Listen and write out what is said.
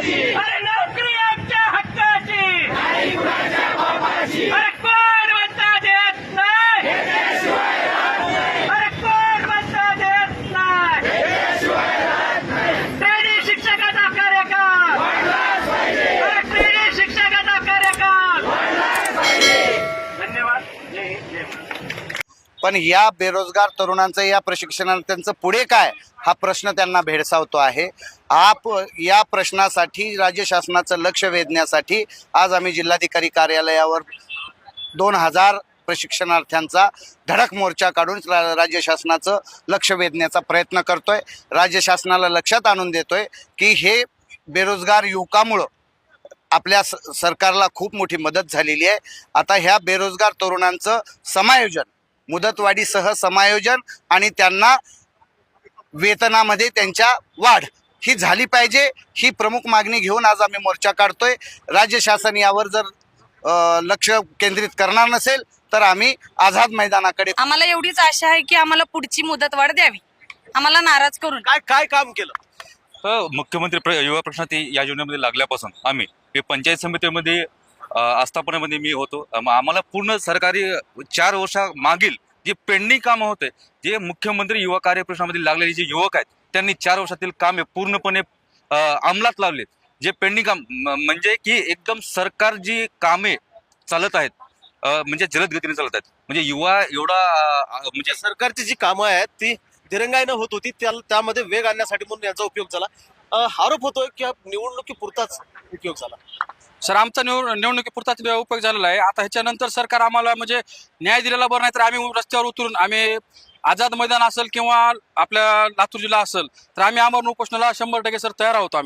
अरे नोकरी आमच्या हक्काची. अरे पण या बेरोजगार तरुणांचं या प्रशिक्षणार्थ्यांचं पुढे काय? हा प्रश्न त्यांना भेडसावतो आहे. आप या प्रश्नासाठी राज्य शासनाचं लक्ष वेधण्यासाठी आज आम्ही जिल्हाधिकारी कार्यालयावर दोन हजार प्रशिक्षणार्थ्यांचा धडक मोर्चा काढून राज्य शासनाचं लक्ष वेधण्याचा प्रयत्न करतोय. राज्य शासनाला लक्षात आणून देतोय की हे बेरोजगार युवकामुळं आपल्या स सरकारला खूप मोठी मदत झालेली आहे. आता ह्या बेरोजगार तरुणांचं समायोजन मुदतवाढीसह समायोजन आणि त्यांना वेतनामध्ये त्यांच्या वाढ ही झाली पाहिजे. ही प्रमुख मागणी घेऊन आज आम्ही मोर्चा काढतोय. राज्य शासन यावर जर लक्ष केंद्रित करणार नसेल तर आम्ही आझाद मैदानाकडे आम्हाला एवढीच आशा आहे की आम्हाला पुढची मुदतवाढ द्यावी. आम्हाला नाराज करून. काय काय काम केलं? हो, मुख्यमंत्री प्र- युवा प्रश्नात या योजनेमध्ये लागल्यापासून आम्ही हे पंचायत समितीमध्ये आस्थापनेमध्ये मी होतो. आम्हाला पूर्ण सरकारी चार वर्षा मागील जे पेंडिंग कामं होते जे मुख्यमंत्री युवा कार्यप्रश्नामध्ये लागलेले जे युवक आहेत त्यांनी चार वर्षातील कामे पूर्णपणे अंमलात लावलेत. जे पेंडिंग काम म्हणजे की एकदम सरकार जी कामे चालत आहेत म्हणजे जलद गतीने चालत आहेत. म्हणजे युवा एवढा म्हणजे सरकारची जी कामं आहेत ती दिरंगाईनं होत होती त्या त्यामध्ये वेग आणण्यासाठी म्हणून याचा उपयोग झाला. आरोप होतोय की निवडणुकीपुरताच उपयोग झाला. सर आमचा निवड निवडणुकीपुरताच उपयोग झालेला आहे. आता ह्याच्यानंतर सरकार आम्हाला म्हणजे न्याय दिलेला बरं नाही तर आम्ही रस्त्यावर उतरून आम्ही आझाद मैदान असेल किंवा आपल्या लातूर जिल्हा असेल तर आम्ही आमरण उपोषणाला शंभर टक्के सर तयार आहोत आम्ही.